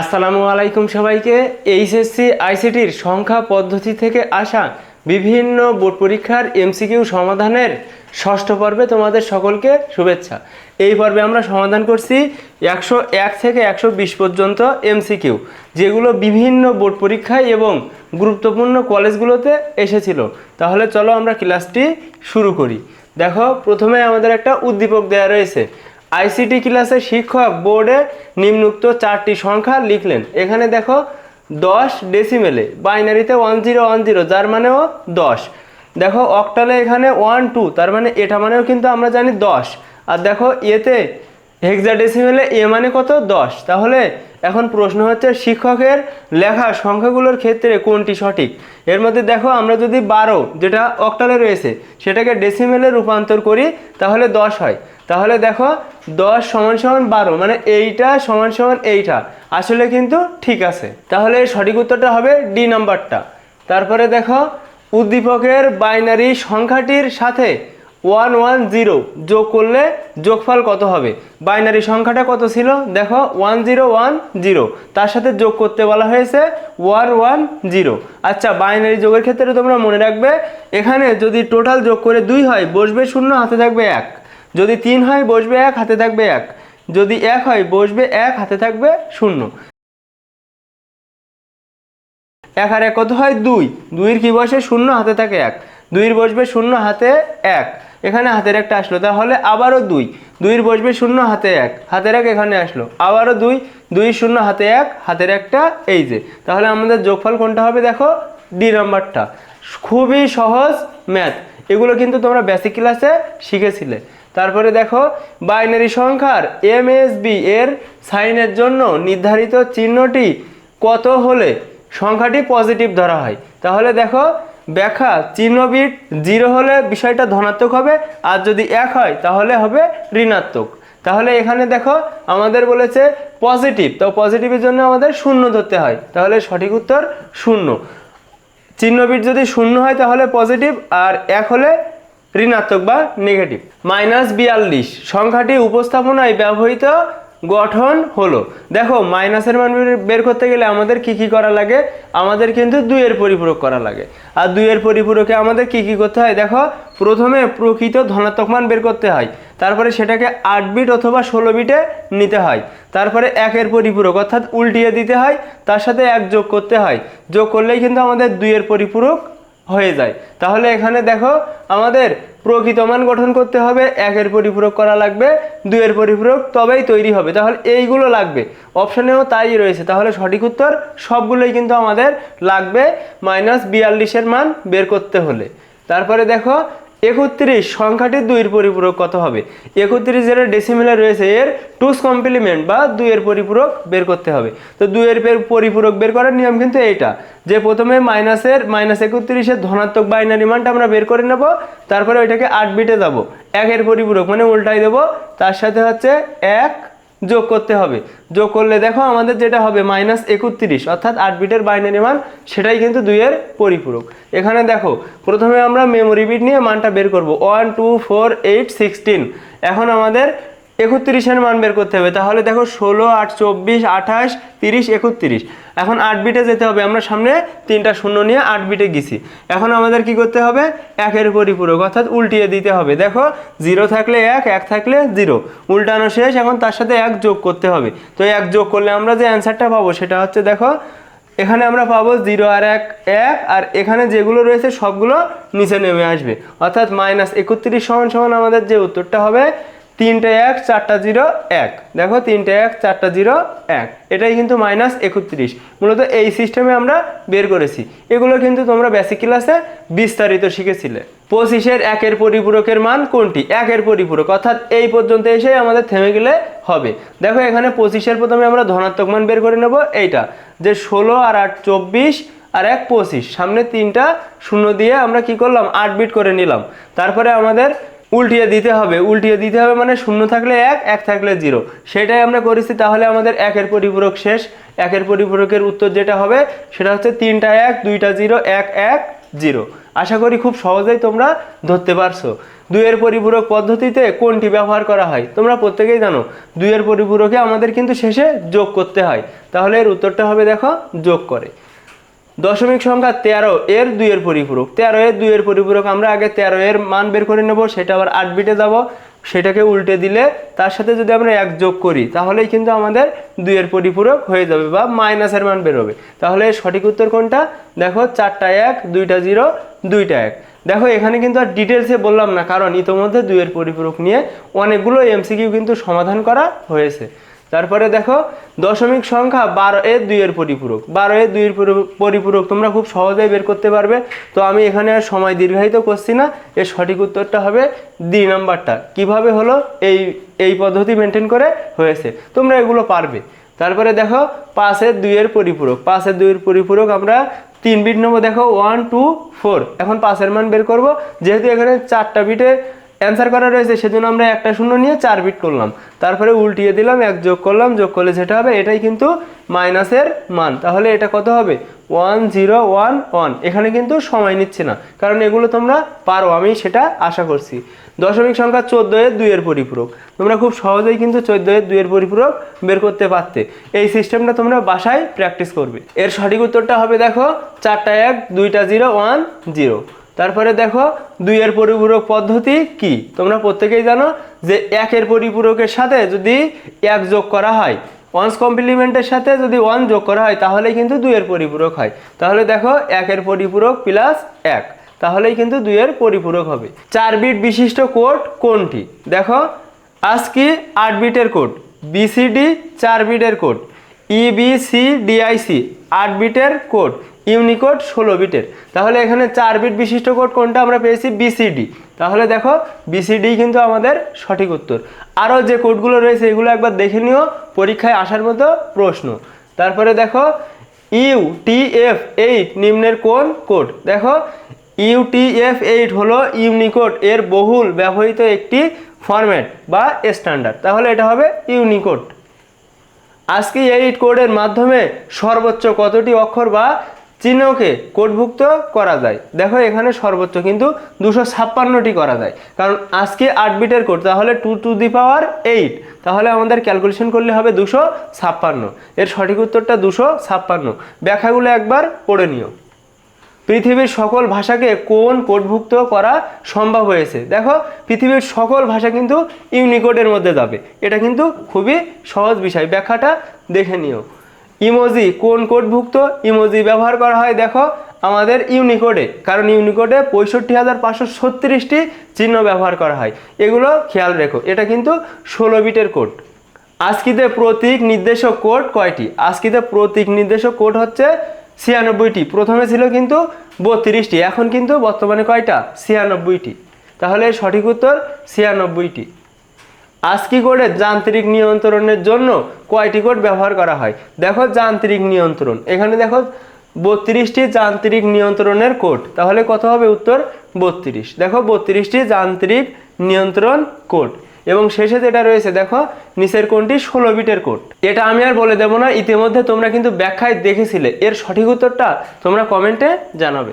আসসালামু আলাইকুম সবাইকে। এইচএসসি আইসিটির সংখ্যা পদ্ধতি থেকে আসা বিভিন্ন বোর্ড পরীক্ষার এমসিকিউ সমাধানের ষষ্ঠ পর্বে তোমাদের সকলকে শুভেচ্ছা। এই পর্বে আমরা সমাধান করছি একশো এক থেকে একশো বিশ পর্যন্ত এমসিকিউ, যেগুলো বিভিন্ন বোর্ড পরীক্ষায় এবং গুরুত্বপূর্ণ কলেজগুলোতে এসেছিল। তাহলে চলো আমরা ক্লাসটি শুরু করি। দেখো, প্রথমে আমাদের একটা উদ্দীপক দেওয়া রয়েছে। আইসিটি ক্লাসের শিক্ষক বোর্ডে নিম্নুক্ত চারটি সংখ্যা লিখলেন। এখানে দেখো, দশ ডেসিমেলে বাইনারিতে ওয়ান জিরো ওয়ান জিরো যার মানেও দশ। দেখো অক্টালে এখানে ওয়ান টু তার মানে এটা মানেও কিন্তু আমরা জানি দশ। আর দেখো এতে হেক্সাডেসিমেলে এ মানে কত? দশ। তাহলে এখন প্রশ্ন হচ্ছে শিক্ষকের লেখা সংখ্যাগুলোর ক্ষেত্রে কোনটি সঠিক? এর মধ্যে দেখো আমরা যদি বারো, যেটা অক্টালে রয়েছে, সেটাকে ডেসিমেলে রূপান্তর করি, তাহলে দশ হয়। তাহলে দেখো দশ সমান সমান বারো মানে এইটা সমান সমান এইটা, আসলে কিন্তু ঠিক আছে। তাহলে সঠিক উত্তরটা হবে ডি নাম্বারটা তারপরে দেখো উদ্দীপকের বাইনারি সংখ্যাটির সাথে ওয়ান ওয়ান জিরো যোগ করলে যোগফল কত হবে? বাইনারি সংখ্যাটা কত ছিল? দেখো, ওয়ান জিরো ওয়ান জিরো। তার সাথে যোগ করতে বলা হয়েছে ওয়ান ওয়ান জিরো। আচ্ছা বাইনারি যোগের ক্ষেত্রে তোমরা মনে রাখবে, এখানে যদি টোটাল যোগ করে দুই হয়, বসবে শূন্য, হাতে থাকবে এক। যদি তিন হয়, বসবে এক, হাতে থাকবে এক। যদি এক হয়, বসবে এক, হাতে থাকবে শূন্য। এক আর এক কত হয়? দুই। দুইয়ের কি বসে? শূন্য, হাতে থাকে এক। দুইয়ের বসবে শূন্য, হাতে এক। এখানে হাতের একটা আসলো, তাহলে আবারও দুই। দুইয়ের বসবে শূন্য, হাতে এক। হাতের এক এখানে আসলো। আবারও দুই। দুই, শূন্য, হাতে এক। হাতের একটা এই যে। তাহলে আমাদের যোগফল কোনটা হবে দেখো? ডি নাম্বারটা। খুবই সহজ ম্যাথ। এগুলো কিন্তু তোমরা বেসিক ক্লাসে শিখেছিলে। তারপরে দেখো, বাইনারি সংখ্যার এম এস বি এর সাইনের জন্য নির্ধারিত চিহ্নটি কত হলে সংখ্যাটি পজিটিভ ধরা হয়? তাহলে দেখো ব্যাখ্যা চিহ্নবিট জিরো হলে বিষয়টা ধনাত্মক হবে, আর যদি এক হয় তাহলে হবে ঋণাত্মক। তাহলে এখানে দেখো আমাদের বলেছে পজিটিভ তো পজিটিভের জন্য আমাদের শূন্য ধরতে হয়। তাহলে সঠিক উত্তর শূন্য। চিহ্নবিট যদি শূন্য হয় তাহলে পজিটিভ আর এক হলে ঋণাত্মক বা নেগেটিভ মাইনাস বিয়াল্লিশ। সংখ্যাটি উপস্থাপনায় ব্যবহৃত গঠন হলো। দেখো, মাইনাসের মান বের- করতে গেলে আমাদের কি কি করা লাগে? আমাদের কিন্তু দুইয়ের পরিপূরক করা লাগে। আর দুইয়ের পরিপূরকে আমাদের কি কি করতে হয়? দেখো, প্রথমে প্রকৃত ধনাত্মক মান বের করতে হয়। তারপরে সেটাকে আট বিট অথবা ষোলো বিটে নিতে হয়। তারপরে একের পরিপূরক, অর্থাৎ উল্টিয়ে দিতে হয়। তার সাথে এক যোগ করতে হয়। যোগ করলেই কিন্তু আমাদের দুইয়ের পরিপূরক হয়ে যায়। তাহলে এখানে দেখো আমাদের প্রকৃত মান গঠন করতে হবে, একের পরিপূরক করা লাগবে, দুইয়ের পরিপূরক তবেই তৈরি হবে। তাহলে এইগুলো লাগবে। অপশানেও তাই রয়েছে। তাহলে সঠিক উত্তর, সবগুলোই কিন্তু আমাদের লাগবে মাইনাস বিয়াল্লিশের মান বের করতে হলে। তারপরে দেখো একত্রিশ, সংখ্যাটি দুইয়ের পরিপূরক কত হবে? একত্রিশ যেটা ডেসিমেলে রয়েছে এর টুস কমপ্লিমেন্ট বা দুইয়ের পরিপূরক বের করতে হবে। তো দুইয়ের পের- পরিপূরক বের করার নিয়ম কিন্তু এইটা, যে প্রথমে মাইনাসের মাইনাস একত্রিশের ধনাত্মক বাইনারি মানটা আমরা বের করে নেব, তারপরে ওইটাকে আট বিটে দেবো। একের পরিপূরক মানে উল্টাই দেবো, তার সাথে হচ্ছে এক যোগ করতে হবে। যোগ করলে দেখো আমাদের যেটা হবে মাইনাস একত্রিশ, অর্থাৎ আট বিটের বাইনারি মান, সেটাই কিন্তু দুইয়ের পরিপূরক। এখানে দেখো, প্রথমে আমরা মেমোরি বিট নিয়ে মানটা বের করব। One two four eight sixteen এখন আমাদের একত্রিশের মান বের করতে হবে। তাহলে দেখো ষোলো, আট, চব্বিশ, আঠাশ, তিরিশ, একত্রিশ। এখন আট বিটে যেতে হবে। আমরা সামনে তিনটা শূন্য নিয়ে আট বিটে গেছি। এখন আমাদের কি করতে হবে? একের পরিপূরক, অর্থাৎ উল্টিয়ে দিতে হবে। দেখো, জিরো থাকলে এক এক থাকলে জিরো। উল্টানো শেষ, এখন তার সাথে এক যোগ করতে হবে। তো এক যোগ করলে আমরা যে অ্যান্সারটা পাবো সেটা হচ্ছে দেখো, এখানে আমরা পাবো জিরো আর এক এক, আর এখানে যেগুলো রয়েছে সবগুলো নিচে নেমে আসবে। অর্থাৎ মাইনাস একত্রিশ সমান সমান আমাদের যে উত্তরটা হবে তিনটে এক, চারটা জিরো, এক। দেখো, তিনটে এক, চারটা জিরো, এক। এটাই কিন্তু মাইনাস একত্রিশ। মূলত এই সিস্টেমে আমরা বের করেছি। এগুলো কিন্তু তোমরা বেসিক ক্লাসে বিস্তারিত শিখেছিলে। পঁচিশের একের পরিপূরকের মান কোনটি? একের পরিপূরক। অর্থাৎ এই পর্যন্ত এসে আমাদের থেমে গেলে হবে। দেখো, এখানে পঁচিশের প্রথমে আমরা ধনাত্মক মান বের করে নেব। এইটা। যে ষোলো আর আট চব্বিশ আর এক পঁচিশ। সামনে তিনটা শূন্য দিয়ে আমরা কি করলাম? আট বিট করে নিলাম। তারপরে আমাদের উল্টিয়ে দিতে হবে, উল্টিয়ে দিতে হবে মানে শূন্য থাকলে এক এক থাকলে জিরো। সেটাই আমরা করেছি, তাহলে আমাদের একের পরিপূরক শেষ। একের পরিপূরকের উত্তর যেটা হবে, সেটা হচ্ছে তিনটা এক, দুইটা জিরো, এক এক, জিরো। আশা করি খুব সহজেই তোমরা ধরতে পারছ। দুইয়ের পরিপূরক পদ্ধতিতে কোনটি ব্যবহার করা হয়? তোমরা প্রত্যেকেই জানো, দুইয়ের পরিপূরকে আমাদের কিন্তু শেষে যোগ করতে হয়। তাহলে এর উত্তরটা হবে, দেখো, যোগ করে। দশমিক সংখ্যা তেরো এর দুইয়ের পরিপূরক। তেরো এর দুইয়ের পরিপূরক আমরা আগে তেরো এর মান বের করে নেব, সেটা আবার আট বিটে যাব। সেটাকে উল্টে দিলে তার সাথে যদি আমরা এক যোগ করি, তাহলেই কিন্তু আমাদের দুইয়ের পরিপূরক হয়ে যাবে বা মাইনাসের মান বেরোবে। তাহলে সঠিক উত্তর কোনটা? দেখো, চারটা এক, দুইটা জিরো দুইটা এক। দেখো, এখানে কিন্তু আর ডিটেলসে বললাম না, কারণ ইতোমধ্যে দুইয়ের পরিপূরক নিয়ে অনেকগুলো এমসিকিউ কিন্তু সমাধান করা হয়েছে। তারপরে দেখো, দশমিক সংখ্যা বারো এর দুইয়ের পরিপূরক। বারো এর দুইয়ের পরিপূরক তোমরা খুব সহজেই বের করতে পারবে। তো আমি এখানে আর সময় দীর্ঘায়িত করছি না। এর সঠিক উত্তরটা হবে দুই নাম্বারটা। কীভাবে হলো? এই এই পদ্ধতি মেনটেন করে হয়েছে। তোমরা এগুলো পারবে। তারপরে দেখো পাঁচের দুইয়ের পরিপূরক। পাঁচের দুইয়ের পরিপূরক আমরা তিন বিট নেব। দেখো ওয়ান টু ফোর এখন পাঁচের মান বের করব। যেহেতু এখানে চারটা বিটে অ্যান্সার করা রয়েছে, সেজন্য আমরা একটা শূন্য নিয়ে চার বিট করলাম। তারপরে উল্টিয়ে দিলাম, এক যোগ করলাম, যোগ করলে যেটা হবে, এটাই কিন্তু মাইনাসের মান। তাহলে এটা কত হবে? ওয়ান জিরো ওয়ান ওয়ান এখানে কিন্তু সময় নিচ্ছে না, কারণ এগুলো তোমরা পারো, আমি সেটা আশা করছি। দশমিক সংখ্যা চোদ্দ এর দুইয়ের পরিপূরক। তোমরা খুব সহজেই কিন্তু চোদ্দ এর দুইয়ের পরিপূরক বের করতে পারতে। এই সিস্টেমটা তোমরা বাসায় প্র্যাকটিস করবে। এর সঠিক উত্তরটা হবে, দেখো, চারটা এক, দুইটা জিরো ওয়ান জিরো তারপরে দেখো দুইয়ের পরিপূরক পদ্ধতি কি? তোমরা প্রত্যেকেই জানো যে একের পরিপূরকের সাথে যদি এক যোগ করা হয় ওয়ান্স কমপ্লিমেন্টের সাথে যদি ওয়ান যোগ করা হয়, তাহলেই কিন্তু দুইয়ের পরিপূরক হয়। তাহলে দেখো একের পরিপূরক প্লাস এক, তাহলেই কিন্তু দুইয়ের পরিপূরক হবে। চার বিট বিশিষ্ট কোড কোনটি? দেখো আজকি আট বিটের কোড বিসিডি চার বিটের কোড E ইবিসিডিআইসি আট বিটের কোড ইউনিকোড ষোলো বিটের। তাহলে এখানে চার বিট বিশিষ্ট কোড কোনটা আমরা পেয়েছি? বিসিডি তাহলে দেখো বিসিডি কিন্তু আমাদের সঠিক উত্তর। আরও যে কোডগুলো রয়েছে, এগুলো একবার দেখে নিও, পরীক্ষায় আসার মতো প্রশ্ন। তারপরে দেখো ইউ টি এফ এইট নিম্নের কোন কোড? দেখো ইউ ইউটিএফ এইট হলো ইউনিকোড এর বহুল ব্যবহৃত একটি ফরম্যাট বা স্ট্যান্ডার্ড। তাহলে এটা হবে ইউনিকোড। আজকে এইট কোডের মাধ্যমে সর্বোচ্চ কতটি অক্ষর বা চিহ্নকে কোডভুক্ত করা যায়। দেখো এখানে সর্বোচ্চ কিন্তু দুশো ছাপ্পান্নটি করা যায়। কারণ আজকে আট বিটের কোড, তাহলে two to the power eight তাহলে আমাদের ক্যালকুলেশন করলে হবে দুশো ছাপ্পান্ন। এর সঠিক উত্তরটা দুশো ছাপ্পান্ন। ব্যাখ্যাগুলো একবার পড়ে নিও। পৃথিবীর সকল ভাষাকে কোন কোডভুক্ত করা সম্ভব হয়েছে? দেখো, পৃথিবীর সকল ভাষা কিন্তু ইউনিকোডের মধ্যে যাবে। এটা কিন্তু খুবই সহজ বিষয়। ব্যাখ্যাটা দেখে নিও। ইমোজি, কোন কোডভুক্ত ইমোজি ব্যবহার করা হয় দেখো আমাদের ইউনিকোডে, কারণ ইউনিকোডে পঁয়ষট্টি হাজার পাঁচশো ছত্রিশটি চিহ্ন ব্যবহার করা হয়। এগুলো খেয়াল রেখো, এটা কিন্তু ষোলো বিটের কোড। আজকিতে প্রতীক নির্দেশক কোড কয়টি? আজকিতে প্রতীক নির্দেশক কোড হচ্ছে ছিয়ানব্বইটি, প্রথমে ছিল কিন্তু বত্রিশটি, এখন কিন্তু বর্তমানে কয়টা? ছিয়ানব্বইটি। তাহলে সঠিক উত্তর ছিয়ানব্বইটি। আজকি কোডে যান্ত্রিক নিয়ন্ত্রণের জন্য কয়টি কোড ব্যবহার করা হয়? দেখো যান্ত্রিক নিয়ন্ত্রণ। এখানে দেখো বত্রিশটি যান্ত্রিক নিয়ন্ত্রণের কোড। তাহলে কত হবে উত্তর? বত্রিশ। দেখো বত্রিশটি যান্ত্রিক নিয়ন্ত্রণ কোড। এবং শেষে যেটা রয়েছে, দেখো নিচের কোনটি? ষোলো বিটের কোড। এটা আমি আর বলে দেবো না, ইতিমধ্যে তোমরা কিন্তু ব্যাখ্যায় দেখেছিলে। এর সঠিক উত্তরটা তোমরা কমেন্টে জানাবে।